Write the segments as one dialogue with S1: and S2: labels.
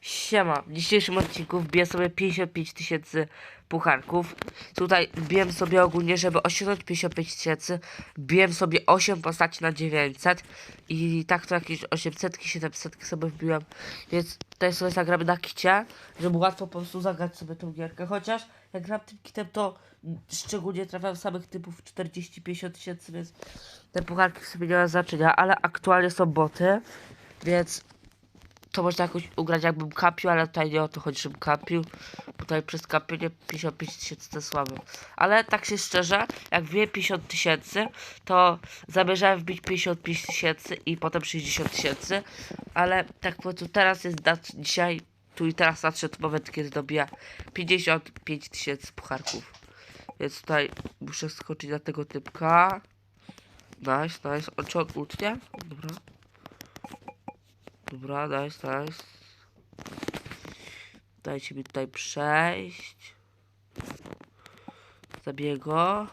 S1: Siema, w dzisiejszym odcinku wbiję sobie 55 tysięcy pucharków. Tutaj wbiłem sobie ogólnie, żeby osiągnąć 55 tysięcy, wbiłem sobie 8 postaci na 900 i tak to jakieś 800, 700 sobie wbiłem, więc tutaj sobie zagramy na kicie, żeby łatwo po prostu zagrać sobie tą gierkę, chociaż jak gram tym kitem to szczególnie trafiam samych typów 40-50 tysięcy, więc te pucharki sobie nie ma znaczenia, ale aktualnie są boty, więc to można jakoś ugrać jakbym kapił, ale tutaj nie o to chodzi, żebym kapił. Tutaj przez kapienie 55 tysięcy to słabo. Ale tak się szczerze, jak wbiję 50 tysięcy, to zamierzałem wbić 55 tysięcy i potem 60 tysięcy. Ale tak po prostu teraz jest dzisiaj, tu i teraz nadszedł moment, kiedy dobiję 55 tysięcy pucharków. Więc tutaj muszę skoczyć na tego typka. Nice, nice. On czy on? Dobra. Dobra, nice, nice. Dajcie mi tutaj przejść. Zabiję go.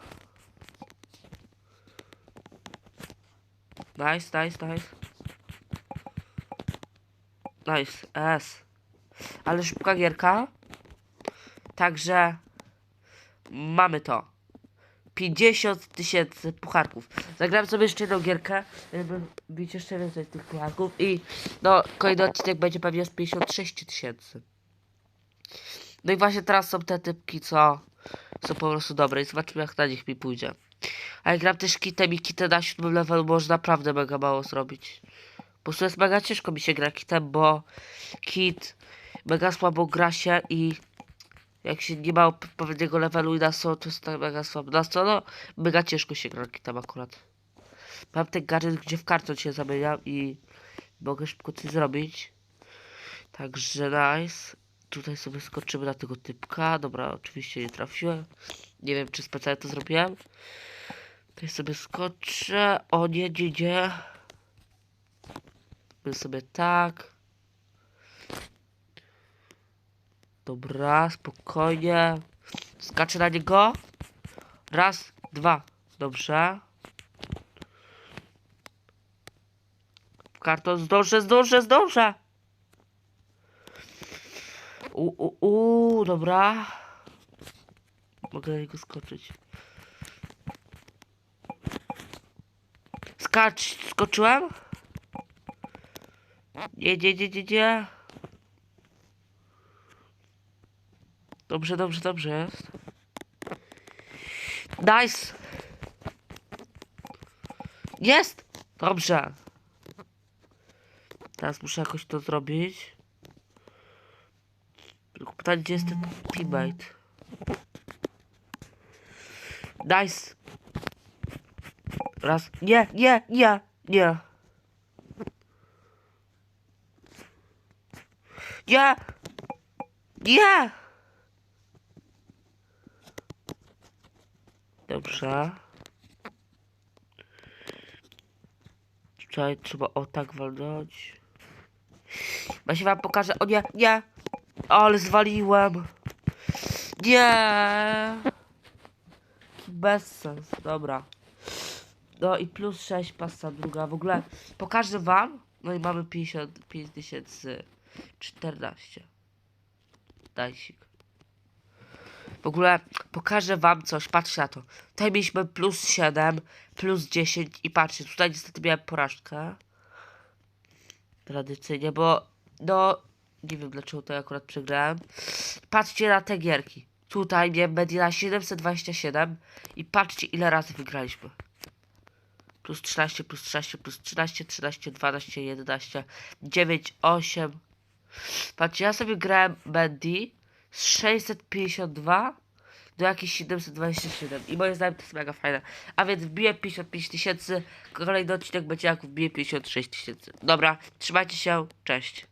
S1: Nice, nice, nice. Nice, S. Ale szybka gierka. Także mamy to. 50 tysięcy pucharków. Zagrałem sobie jeszcze jedną gierkę, żeby bić jeszcze więcej tych pucharków i no, kolejny odcinek będzie pewnie z 56 tysięcy. No i właśnie teraz są te typki, co są po prostu dobre i zobaczymy jak na nich mi pójdzie. A jak gram też kitem i kitę na siódmym levelu można naprawdę mega mało zrobić. Po prostu jest mega ciężko mi się gra kitem, bo kit mega słabo gra się i jak się nie ma odpowiedniego levelu i na solo, to jest tak mega słabo. Na solo mega ciężko się gra tam akurat. Mam ten gadżet, gdzie w karton się zamieniam i mogę szybko coś zrobić. Także nice. Tutaj sobie skoczymy na tego typka. Dobra, oczywiście nie trafiłem. Nie wiem, czy specjalnie to zrobiłem. Tutaj sobie skoczę. O nie, nie, nie. Zrobię sobie tak. Dobra, spokojnie. Skaczę na niego. Raz, dwa. Dobrze. Karton zdążę, zdążę, zdążę. U, u, u, dobra. Mogę na niego skoczyć. Skacz, skoczyłem? Nie, nie, nie, nie, nie. Dobrze, dobrze, dobrze. Nice! Jest! Dobrze. Teraz muszę jakoś to zrobić. Tylko pytanie, gdzie jest ten teammate? Nice! Raz. Nie, nie, nie, nie. Nie! Nie! Dobrze. Tutaj trzeba o tak walnąć. Ja się wam pokażę. O nie, nie! Ale zwaliłem. Nie! Bez sens. Dobra. No i plus 6 pasa druga. W ogóle pokażę wam. No i mamy 55 tysięcy 14. Dajsik. W ogóle pokażę wam coś, patrzcie na to. Tutaj mieliśmy plus 7, plus 10 i patrzcie, tutaj niestety miałem porażkę. Tradycyjnie, bo no, nie wiem dlaczego to akurat przegrałem. Patrzcie na te gierki. Tutaj miałem Medina 727 i patrzcie ile razy wygraliśmy. Plus 13, plus 13, plus 13, 13, 12, 11, 9, 8. Patrzcie, ja sobie grałem Mandy z 652 do jakichś 727 i moim zdaniem to jest mega fajne. A więc wbiję 55 tysięcy, kolejny odcinek będzie jak wbiję 56 tysięcy. Dobra, trzymajcie się, cześć.